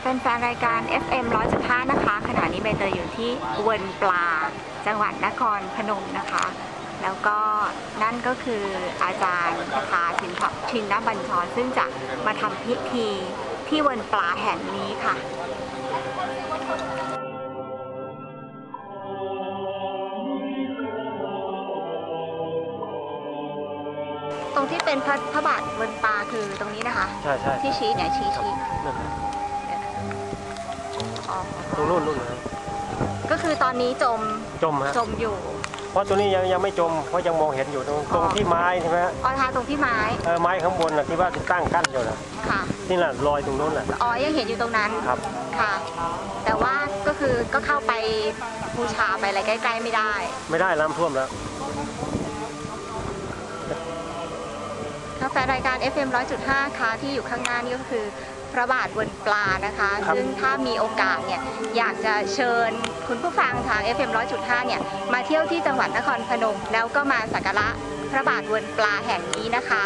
แฟนๆรายการ FM 100.5นะคะ ขณะนี้ใบเตยอยู่ที่เวิร์นปลา จังหวัดนครพนมนะคะ แล้วก็นั่นก็คืออาจารย์คาถาชินทับชินนบัญชรซึ่งจะมาทำพิธีที่เวิร์นปลาแห่งนี้ค่ะตรงที่เป็นพระพระบาทเวิร์นปลาคือตรงนี้นะคะ ใช่ใช่ที่ชี้เนี่ยชี้ครับชี้นั่นนะอ๋อ ตรงนู้นนู่นนะก็คือตอนนี้จมจมฮะจมอยู่ เพราะตัวนี้ยังยังไม่จมเพราะยังมองเห็นอยู่ตรงตรงที่ไม้ใช่ไหมฮะอ๋อทาตรงที่ไม้เออไม้ข้างบนน่ะที่ว่าติดตั้งกั้นอยู่นะค่ะนี่แหละลอยตรงนู้นน่ะอ๋อยังเห็นอยู่ตรงนั้นครับ ค่ะ แต่ว่าก็คือก็เข้าไปบูชาไปอะไรใกล้ ๆ ไม่ได้ ไม่ได้น้ำท่วมแล้วถ้าแฟนรายการ FM 100.5 ค่ะที่อยู่ข้างหน้านี่ก็คือ พระบาทบนปลานะคะครับซึ่งถ้ามีโอกาสเนี่ยอยากจะเชิญคุณผู้ฟังทาง FM 100.5 เนี่ยมาเที่ยวที่จังหวัดนครพนม แล้วก็มาสักการะพระบาทบนปลาแห่งนี้นะคะ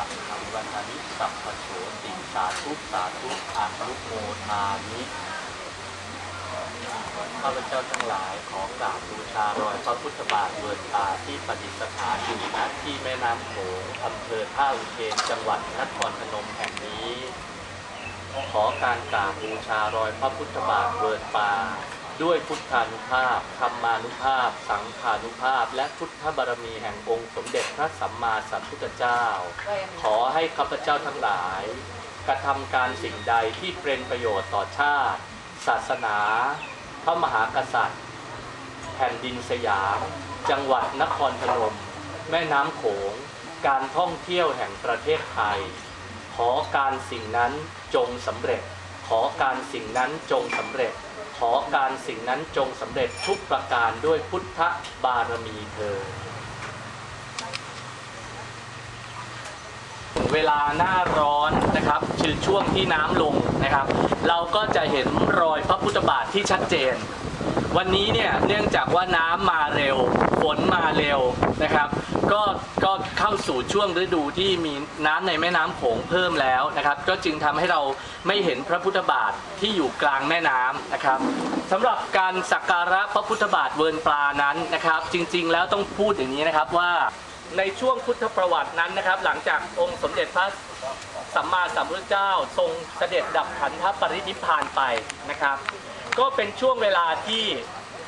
อะหังวันทานิสัพพโสติสาธุสาธุอะนุโมทานิข้าพเจ้าทั้งหลายขอกราบบูชารอยพระพุทธบาทเบิร์ตาที่ประดิษฐานอยู่ณที่แม่น้ำโขงอำเภอท่าอุเทนจังหวัดนครพนมแห่งนี้ ขอการกราบบูชารอยพระพุทธบาทเบิร์ปา ด้วยพุทธานุภาพธรรมานุภาพ สังฆานุภาพ และพุทธบารมีแห่งองค์สมเด็จพระสัมมาสัมพุทธเจ้า ขอให้ข้าพเจ้าทั้งหลาย กระทำการสิ่งใดที่เป็นประโยชน์ต่อชาติ ศาสนา พระมหากษัตริย์ แผ่นดินสยาม จังหวัดนครพนม แม่น้ำโขง การท่องเที่ยวแห่งประเทศไทย ขอการสิ่งนั้นจงสำเร็จ ขอการสิ่งนั้นจงสำเร็จ ขอการสิ่งนั้นจงสำเร็จทุกประการด้วยพุทธบารมีเธอ เวลาหน้าร้อนนะครับคือช่วงที่น้ำลงนะครับ เราก็จะเห็นรอยพระพุทธบาทที่ชัดเจน วันนี้เนี่ยเนื่องจากว่าน้ำมาเร็วฝนมาเร็วนะครับ ก็ก็เข้าสู่ช่วงฤดูที่มีน้ำในแม่น้ำโขงเพิ่มแล้วนะครับ ก็จึงทำให้เราไม่เห็นพระพุทธบาทที่อยู่กลางแม่น้ำนะครับสำหรับการสักการะพระพุทธบาทเวิร์นปลานั้นนะครับ จริงๆแล้วต้องพูดอย่างนี้นะครับว่าในช่วงพุทธประวัตินั้นนะครับ หลังจากองค์สมเด็จพระสัมมาสัมพุทธเจ้า ทรงเสด็จดับขันธปรินิพพานไปนะครับ ก็เป็นช่วงเวลาที่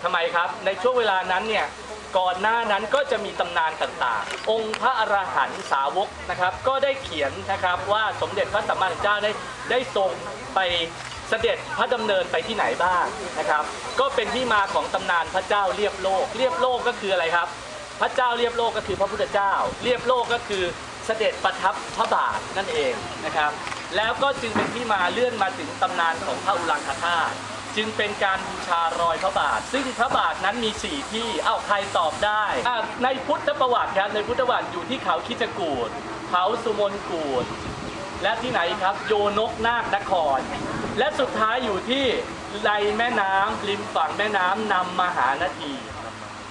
ทำไมครับ ในช่วงเวลานั้นเนี่ยก่อนหน้านั้นก็จะมีตำนานต่างๆ องค์พระอรหันตสาวกนะครับ ก็ได้เขียนนะครับว่าสมเด็จพระสัมมาสัมพุทธเจ้าได้ได้ทรงไปเสด็จพระดำเนินไปที่ไหนบ้างนะครับ ก็เป็นที่มาของตำนานพระเจ้าเรียบโลก เรียบโลกก็คืออะไรครับ พระเจ้าเรียบโลกก็คือพระพุทธเจ้า เรียบโลกก็คือเสด็จประทับพระบาทนั่นเองนะครับ แล้วก็จึงเป็นที่มาเลื่อนมาถึงตำนานของพระอุรังคธาตุ จึงเป็นการบูชารอยพระบาท ซึ่งพระบาทนั้นมีสี่ที่เอ้าใครตอบได้อะในพุทธประวัติครับในพุทธประวัติอยู่ที่เขาคิจกูฏเขาสุมนกูฏและที่ไหนครับโยนกนาคนคร และสุดท้ายอยู่ที่ในแม่น้ำริมฝั่งแม่น้ำนำมหานาที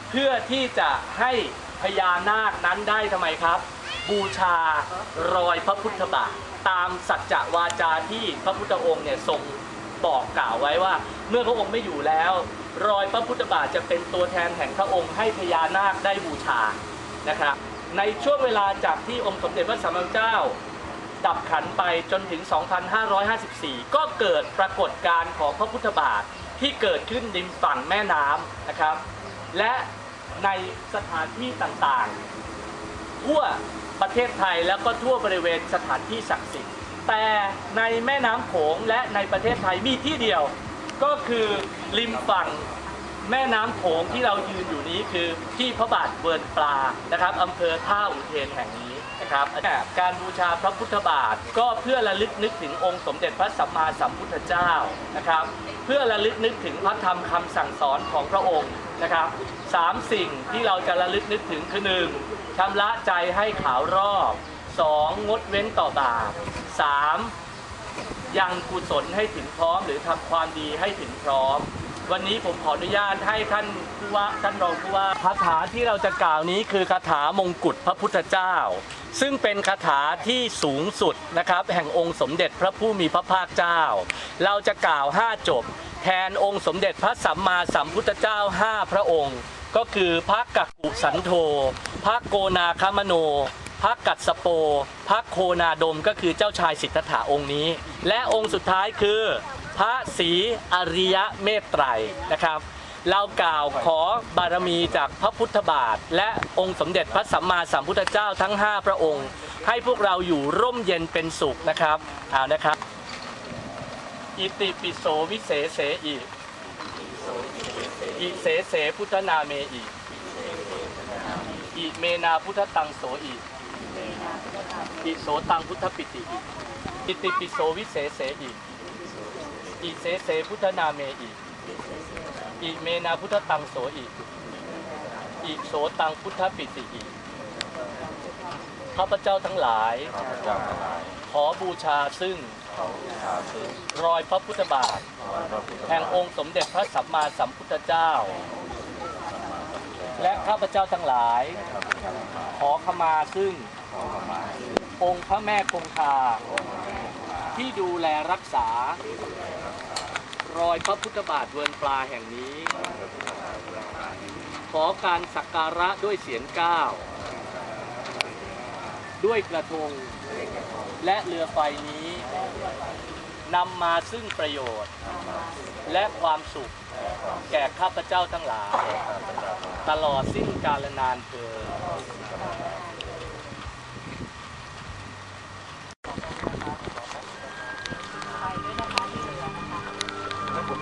เพื่อที่จะให้พญานาคนั้นได้ทำไมครับ บูชารอยพระพุทธบาทตามสัจจวาจาที่พระพุทธองค์เนี่ยทรง บอกกล่าวไว้ว่า เมื่อพระองค์ไม่อยู่แล้ว รอยพระพุทธบาทจะเป็นตัวแทนแห่งพระองค์ให้พญานาคได้บูชานะครับ ในช่วงเวลาจากที่องค์สมเด็จพระสัมมาสัมพุทธเจ้า ดับขันไปจนถึง 2554 ก็เกิดปรากฏการณ์ของพระพุทธบาทที่เกิดขึ้นริมฝั่งแม่น้ำนะครับ และในสถานที่ต่างๆ ทั่วประเทศไทยแล้วก็ทั่วบริเวณสถานที่ศักดิ์สิทธิ์ แต่ในแม่น้ำโขงและในประเทศไทยมีที่เดียว ก็คือริมฝั่งแม่น้ำโขงที่เรายืนอยู่นี้คือที่พระบาทเวิร์นปลานะครับอำเภอท่าอุเทนแห่งนี้นะครับการบูชาพระพุทธบาทก็เพื่อระลึกนึกถึงองค์สมเด็จพระสัมมาสัมพุทธเจ้านะครับ เพื่อระลึกนึกถึงพระธรรมคำสั่งสอนของพระองค์นะครับสามสิ่งที่เราจะระลึกนึกถึงคือหนึ่งชำระใจให้ขาวรอบ สองงดเว้นต่อบาปสามยังกุศลให้ถึงพร้อม หรือทำความดีให้ถึงพร้อม วันนี้ผมขออนุญาตให้ท่านผู้ว่าท่านรองผู้ว่าคาถาที่เราจะกล่าวนี้คือคาถามงกุฎพระพุทธเจ้า ซึ่งเป็นคาถาที่สูงสุดนะครับแห่งองค์สมเด็จพระผู้มีพระภาคเจ้า เราจะกล่าว 5 จบ แทนองค์สมเด็จพระสัมมาสัมพุทธเจ้า 5 พระองค์ ก็คือพระกักกุสันโธพระโกนาคามโน พระกัสสโป พระโคนาดมก็คือเจ้าชายสิทธัตถะองค์นี้ และองค์สุดท้ายคือพระศรีอริยเมตไตรนะครับ เรากล่าวขอบารมีจากพระพุทธบาท และองค์สมเด็จพระสัมมาสัมพุทธเจ้าทั้ง 5 พระองค์ ให้พวกเราอยู่ร่มเย็นเป็นสุขนะครับเอานะครับ อิติปิโสวิเศษเสอิอิเสเสพุทธนาเมอิอิเมนาพุทธตังโสอิ อิโสตังพุทธปิติอิอิติปิโสวิเศษเสอิอิเสเสพุทธนาเมอิอิเมนาพุทธตังโสอิอิโสตังพุทธปิติอิข้าพเจ้าทั้งหลาย ขอบูชาซึ่งรอยพระพุทธบาท แห่งองค์สมเด็จพระสัมมาสัมพุทธเจ้า และข้าพเจ้าทั้งหลาย ขอขมาซึ่ง องค์พระแม่คงคา ที่ดูแลรักษา รอยพระพุทธบาทเวินปลาแห่งนี้ ขอการสักการะด้วยเสียงก้าวด้วยกระทง และเรือไฟนี้นำมาซึ่งประโยชน์ และความสุข แก่ข้าพเจ้าทั้งหลาย ตลอดสิ้นกาลนานเธอ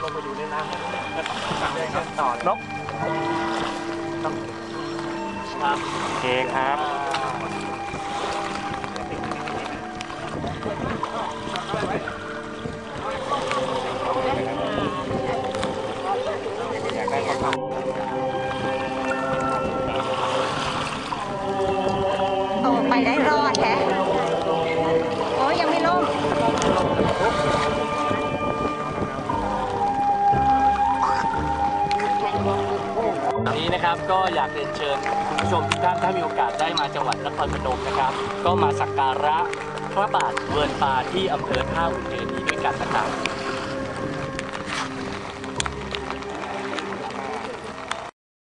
งไปดูในน้ำเดินกันต่อนกครับโอเคครับอย ก็อยากเรียนเชิญคุณผู้ชมทุกท่านถ้ามีโอกาสได้มาจังหวัดนครพนมนะครับ ก็มาสักการะพระบาทเวิร์นปาที่อำเภอท่าอุเทนนี้ด้วยกันนะครับ